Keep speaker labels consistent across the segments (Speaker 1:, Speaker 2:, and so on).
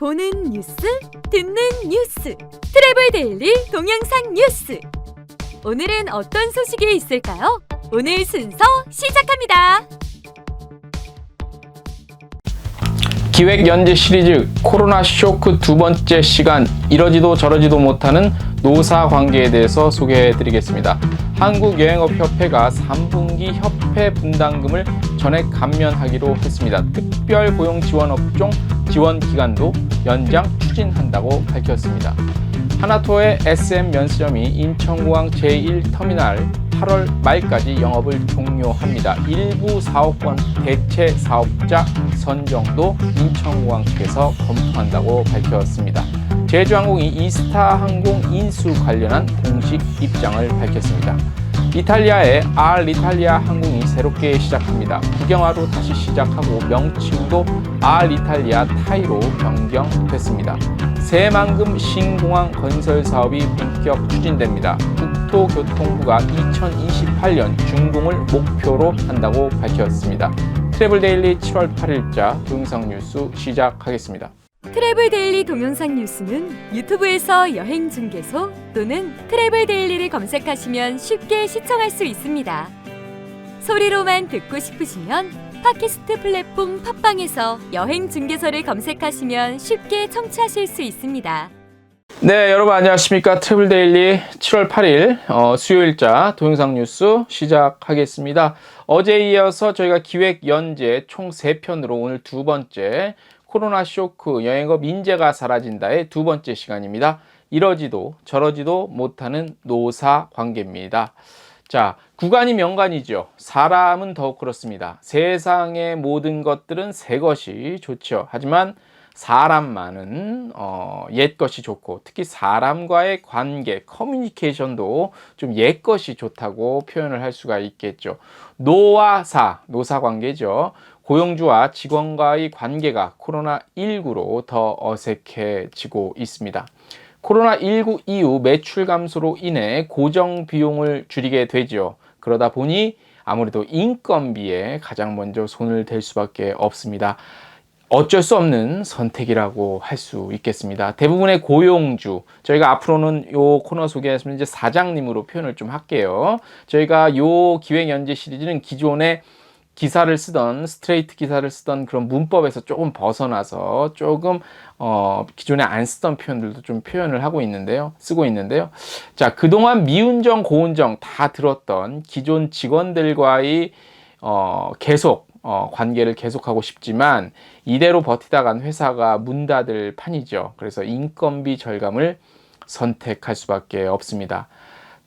Speaker 1: 보는 뉴스, 듣는 뉴스. 트래블 데일리 동영상 뉴스. 오늘은 어떤 소식이 있을까요? 오늘 순서 시작합니다.
Speaker 2: 기획 연재 시리즈 코로나 쇼크 두 번째 시간 이러지도 저러지도 못하는 노사 관계에 대해서 소개해 드리겠습니다. 한국여행업협회가 3분기 협회 분담금을 전액 감면하기로 했습니다. 특별 고용 지원 업종 지원 기간도 연장 추진한다고 밝혔습니다. 하나투어의 SM 면세점이 인천공항 제1터미널 8월 말까지 영업을 종료합니다. 일부 사업권 대체 사업자 선정도 인천공항 측에서 검토한다고 밝혔습니다. 제주항공이 이스타항공 인수 관련한 공식 입장을 밝혔습니다. 이탈리아의 알리탈리아 항공이 새롭게 시작합니다. 국영화로 다시 시작하고 명칭도 알리탈리아 타이로 변경됐습니다. 새만금 신공항 건설 사업이 본격 추진됩니다. 국토교통부가 2028년 준공을 목표로 한다고 밝혔습니다. 트래블 데일리 7월 8일자 동영상 뉴스 시작하겠습니다.
Speaker 1: 트래블 데일리 동영상 뉴스는 유튜브에서 여행 중개소 또는 트래블 데일리를 검색하시면 쉽게 시청할 수 있습니다. 소리로만 듣고 싶으시면 팟캐스트 플랫폼 팟빵에서 여행 중개소를 검색하시면 쉽게 청취하실 수 있습니다.
Speaker 2: 네, 여러분 안녕하십니까? 트래블 데일리 7월 8일 어, 수요일자 동영상 뉴스 시작하겠습니다. 어제 이어서 저희가 기획 연재 총 3편으로 오늘 두 번째 코로나 쇼크 여행업 인재가 사라진다의 두 번째 시간입니다. 이러지도 저러지도 못하는 노사 관계입니다. 자, 구간이 명간이죠. 사람은 더욱 그렇습니다. 세상의 모든 것들은 새 것이 좋죠. 하지만 사람만은 어, 옛 것이 좋고 특히 사람과의 관계, 커뮤니케이션도 좀 옛 것이 좋다고 표현을 할 수가 있겠죠. 노와 사, 노사 관계죠. 고용주와 직원과의 관계가 코로나19로 더 어색해지고 있습니다. 코로나19 이후 매출 감소로 인해 고정 비용을 줄이게 되죠. 그러다 보니 아무래도 인건비에 가장 먼저 손을 댈 수밖에 없습니다. 어쩔 수 없는 선택이라고 할 수 있겠습니다. 대부분의 고용주, 저희가 앞으로는 요 코너 소개하시면 이제 사장님으로 표현을 좀 할게요. 저희가 요 기획 연재 시리즈는 기존에 기사를 쓰던 스트레이트 기사를 쓰던 그런 문법에서 조금 벗어나서 조금 어 기존에 안 쓰던 표현들도 좀 표현을 하고 있는데요. 쓰고 있는데요. 자, 그동안 미운정 고운정 다 들었던 기존 직원들과의 어 계속 어, 관계를 계속하고 싶지만 이대로 버티다간 회사가 문 닫을 판이죠. 그래서 인건비 절감을 선택할 수밖에 없습니다.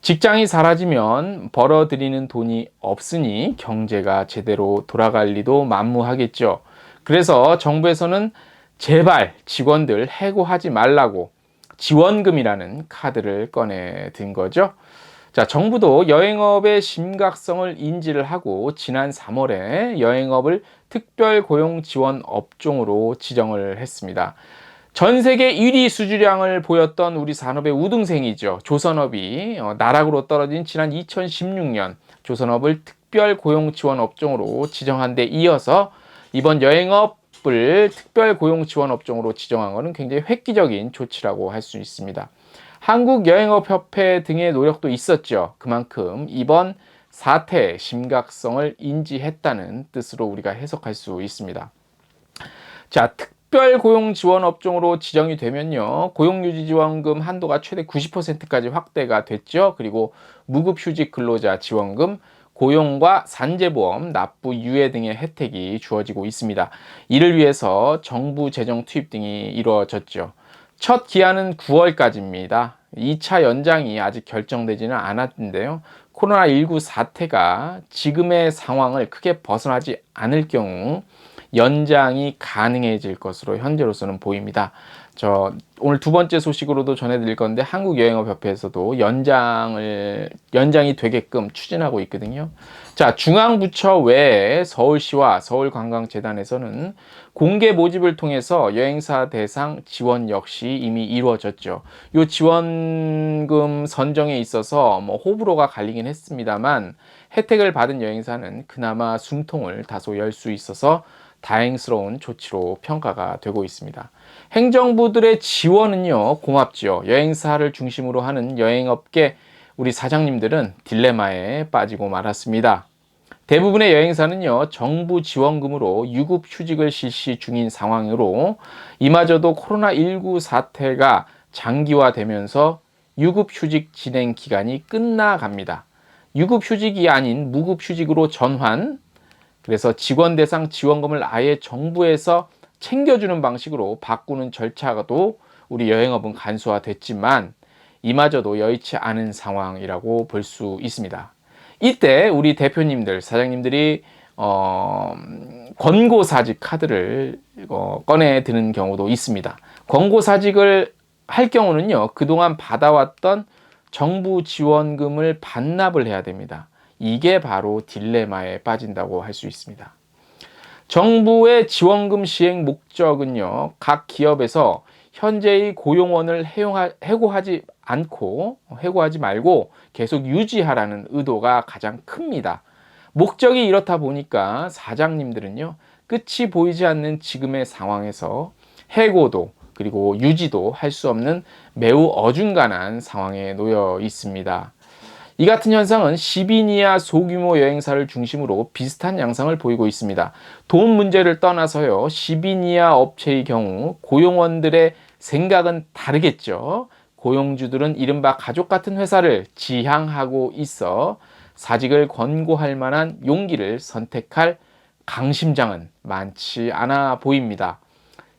Speaker 2: 직장이 사라지면 벌어들이는 돈이 없으니 경제가 제대로 돌아갈 리도 만무하겠죠. 그래서 정부에서는 제발 직원들 해고하지 말라고 지원금이라는 카드를 꺼내 든 거죠. 자, 정부도 여행업의 심각성을 인지를 하고 지난 3월에 여행업을 특별 고용 지원 업종으로 지정을 했습니다. 전 세계 1위 수주량을 보였던 우리 산업의 우등생이죠. 조선업이 어, 나락으로 떨어진 지난 2016년 조선업을 특별 고용 지원 업종으로 지정한 데 이어서 이번 여행업을 특별 고용 지원 업종으로 지정한 것은 굉장히 획기적인 조치라고 할 수 있습니다. 한국여행업협회 등의 노력도 있었죠. 그만큼 이번 사태의 심각성을 인지했다는 뜻으로 우리가 해석할 수 있습니다. 자, 특 별 고용 지원 업종으로 지정이 되면요. 고용유지 지원금 한도가 최대 90%까지 확대가 됐죠. 그리고 무급휴직 근로자 지원금, 고용과 산재보험, 납부 유예 등의 혜택이 주어지고 있습니다. 이를 위해서 정부 재정 투입 등이 이루어졌죠. 첫 기한은 9월까지입니다. 2차 연장이 아직 결정되지는 않았는데요. 코로나19 사태가 지금의 상황을 크게 벗어나지 않을 경우 연장이 가능해질 것으로 현재로서는 보입니다. 저 오늘 두 번째 소식으로도 전해드릴 건데 한국 여행업 협회에서도 연장을 연장이 되게끔 추진하고 있거든요. 자 중앙부처 외에 서울시와 서울관광재단에서는 공개 모집을 통해서 여행사 대상 지원 역시 이미 이루어졌죠. 이 지원금 선정에 있어서 뭐 호불호가 갈리긴 했습니다만 혜택을 받은 여행사는 그나마 숨통을 다소 열 수 있어서 다행스러운 조치로 평가가 되고 있습니다. 행정부들의 지원은요, 고맙지요. 여행사를 중심으로 하는 여행업계 우리 사장님들은 딜레마에 빠지고 말았습니다. 대부분의 여행사는요, 정부 지원금으로 유급 휴직을 실시 중인 상황으로 이마저도 코로나19 사태가 장기화되면서 유급 휴직 진행 기간이 끝나갑니다. 유급 휴직이 아닌 무급 휴직으로 전환, 그래서 직원 대상 지원금을 아예 정부에서 챙겨주는 방식으로 바꾸는 절차도 우리 여행업은 간소화됐지만 이마저도 여의치 않은 상황이라고 볼 수 있습니다. 이때 우리 대표님들, 사장님들이 어, 권고사직 카드를 어, 꺼내 드는 경우도 있습니다. 권고사직을 할 경우는요, 그동안 받아왔던 정부 지원금을 반납을 해야 됩니다. 이게 바로 딜레마에 빠진다고 할 수 있습니다. 정부의 지원금 시행 목적은요, 각 기업에서 현재의 고용원을 해고하지 않고, 해고하지 말고 계속 유지하라는 의도가 가장 큽니다. 목적이 이렇다 보니까 사장님들은요, 끝이 보이지 않는 지금의 상황에서 해고도 그리고 유지도 할 수 없는 매우 어중간한 상황에 놓여 있습니다. 이 같은 현상은 10인 이하 소규모 여행사를 중심으로 비슷한 양상을 보이고 있습니다. 돈 문제를 떠나서요, 10인 이하 업체의 경우 고용원들의 생각은 다르겠죠. 고용주들은 이른바 가족 같은 회사를 지향하고 있어 사직을 권고할 만한 용기를 선택할 강심장은 많지 않아 보입니다.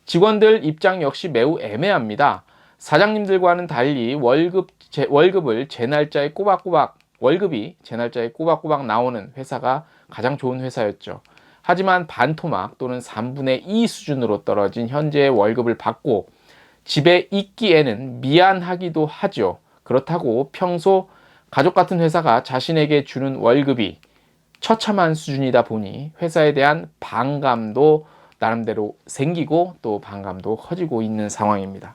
Speaker 2: 직원들 입장 역시 매우 애매합니다. 사장님들과는 달리 월급 제, 월급을 제 날짜에 꼬박꼬박 월급이 제 날짜에 꼬박꼬박 나오는 회사가 가장 좋은 회사였죠. 하지만 반토막 또는 3분의 2 수준으로 떨어진 현재의 월급을 받고 집에 있기에는 미안하기도 하죠. 그렇다고 평소 가족 같은 회사가 자신에게 주는 월급이 처참한 수준이다 보니 회사에 대한 반감도 나름대로 생기고 또 반감도 커지고 있는 상황입니다.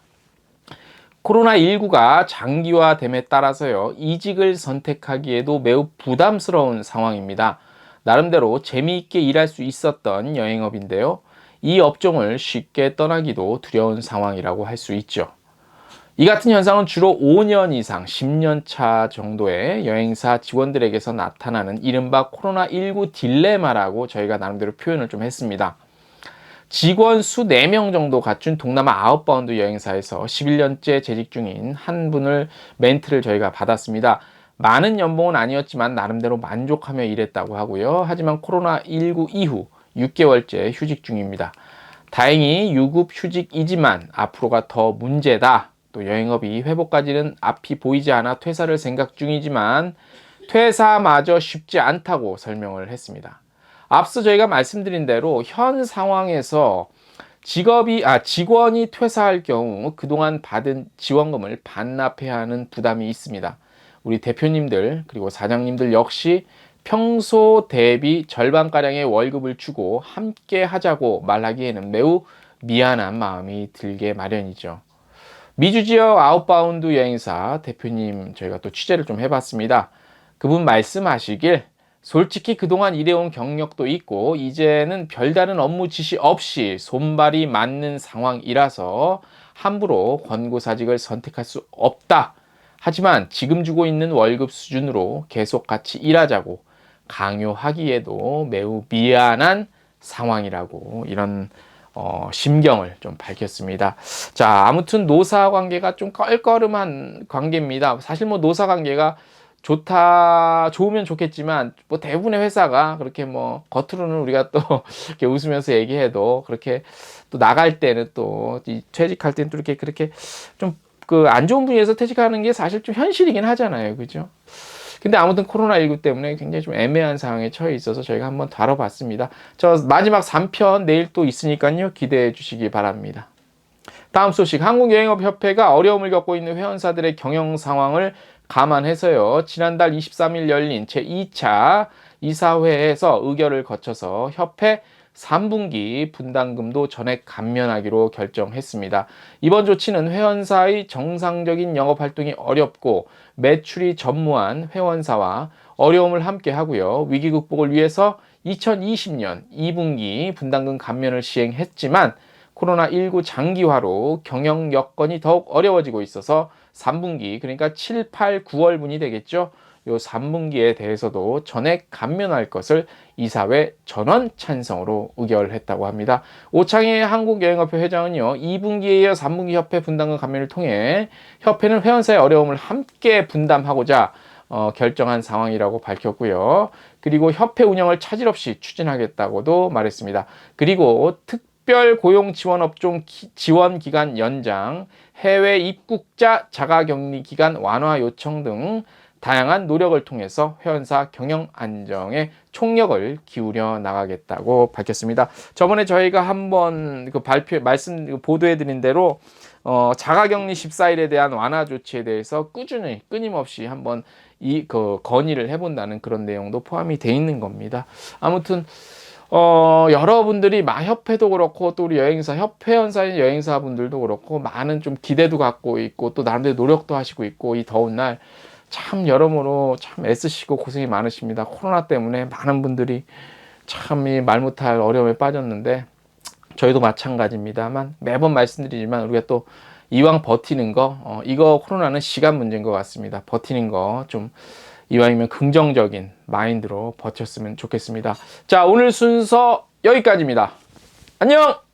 Speaker 2: 코로나19가 장기화됨에 따라서요, 이직을 선택하기에도 매우 부담스러운 상황입니다. 나름대로 재미있게 일할 수 있었던 여행업인데요. 이 업종을 쉽게 떠나기도 두려운 상황이라고 할 수 있죠. 이 같은 현상은 주로 5년 이상, 10년 차 정도의 여행사 직원들에게서 나타나는 이른바 코로나19 딜레마라고 저희가 나름대로 표현을 좀 했습니다. 직원 수 4명 정도 갖춘 동남아 아웃바운드 여행사에서 11년째 재직 중인 한 분을 멘트를 저희가 받았습니다. 많은 연봉은 아니었지만 나름대로 만족하며 일했다고 하고요. 하지만 코로나19 이후 6개월째 휴직 중입니다. 다행히 유급 휴직이지만 앞으로가 더 문제다. 또 여행업이 회복까지는 앞이 보이지 않아 퇴사를 생각 중이지만 퇴사마저 쉽지 않다고 설명을 했습니다. 앞서 저희가 말씀드린 대로 현 상황에서 직업이 아 직원이 퇴사할 경우 그동안 받은 지원금을 반납해야 하는 부담이 있습니다. 우리 대표님들 그리고 사장님들 역시 평소 대비 절반 가량의 월급을 주고 함께 하자고 말하기에는 매우 미안한 마음이 들게 마련이죠. 미주 지역 아웃바운드 여행사 대표님 저희가 또 취재를 좀 해봤습니다. 그분 말씀하시길 솔직히 그동안 일해온 경력도 있고 이제는 별다른 업무 지시 없이 손발이 맞는 상황이라서 함부로 권고사직을 선택할 수 없다. 하지만 지금 주고 있는 월급 수준으로 계속 같이 일하자고 강요하기에도 매우 미안한 상황이라고 이런 어, 심경을 좀 밝혔습니다. 자, 아무튼 노사 관계가 좀 껄끄름한 관계입니다. 사실 뭐 노사 관계가 좋다, 좋으면 좋겠지만, 뭐 대부분의 회사가 그렇게 뭐 겉으로는 우리가 또 이렇게 웃으면서 얘기해도 그렇게 또 나갈 때는 또 퇴직할 때는 또 이렇게 그렇게 좀 그 안 좋은 분야에서 퇴직하는 게 사실 좀 현실이긴 하잖아요. 그죠? 근데 아무튼 코로나19 때문에 굉장히 좀 애매한 상황에 처해 있어서 저희가 한번 다뤄봤습니다. 저 마지막 3편 내일 또 있으니까요. 기대해 주시기 바랍니다. 다음 소식 한국여행업협회가 어려움을 겪고 있는 회원사들의 경영 상황을 감안해서요. 지난달 23일 열린 제2차 이사회에서 의결을 거쳐서 협회 3분기 분담금도 전액 감면하기로 결정했습니다. 이번 조치는 회원사의 정상적인 영업 활동이 어렵고 매출이 전무한 회원사와 어려움을 함께 하고요. 위기 극복을 위해서 2020년 2분기 분담금 감면을 시행했지만 코로나19 장기화로 경영 여건이 더욱 어려워지고 있어서 3분기 그러니까 7, 8, 9월분이 되겠죠. 요 3분기에 대해서도 전액 감면할 것을 이사회 전원 찬성으로 의결했다고 합니다. 오창희 한국여행협회 회장은요, 2분기에 이어 3분기 협회 분담금 감면을 통해 협회는 회원사의 어려움을 함께 분담하고자 어, 결정한 상황이라고 밝혔고요. 그리고 협회 운영을 차질 없이 추진하겠다고도 말했습니다. 그리고 특 별 고용 지원 업종 기- 지원 기간 연장, 해외 입국자 자가 격리 기간 완화 요청 등 다양한 노력을 통해서 회원사 경영 안정에 총력을 기울여 나가겠다고 밝혔습니다. 저번에 저희가 한번 그 발표 말씀 그 보도해 드린 대로 어, 자가격리 14일에 대한 완화 조치에 대해서 꾸준히 끊임없이 한번 이 그 건의를 해본다는 그런 내용도 포함이 돼 있는 겁니다. 아무튼 어, 여러분들이 마협회도 그렇고 또 우리 여행사 협회원사인 여행사분들도 그렇고 많은 좀 기대도 갖고 있고 또 나름대로 노력도 하시고 있고 이 더운 날 참 여러모로 참 애쓰시고 고생이 많으십니다. 코로나 때문에 많은 분들이 참 이 말 못할 어려움에 빠졌는데 저희도 마찬가지입니다만 매번 말씀드리지만 우리가 또 이왕 버티는 거 어, 이거 코로나는 시간 문제인 것 같습니다. 버티는 거 좀 이왕이면 긍정적인 마인드로 버텼으면 좋겠습니다. 자 오늘 순서 여기까지입니다. 안녕.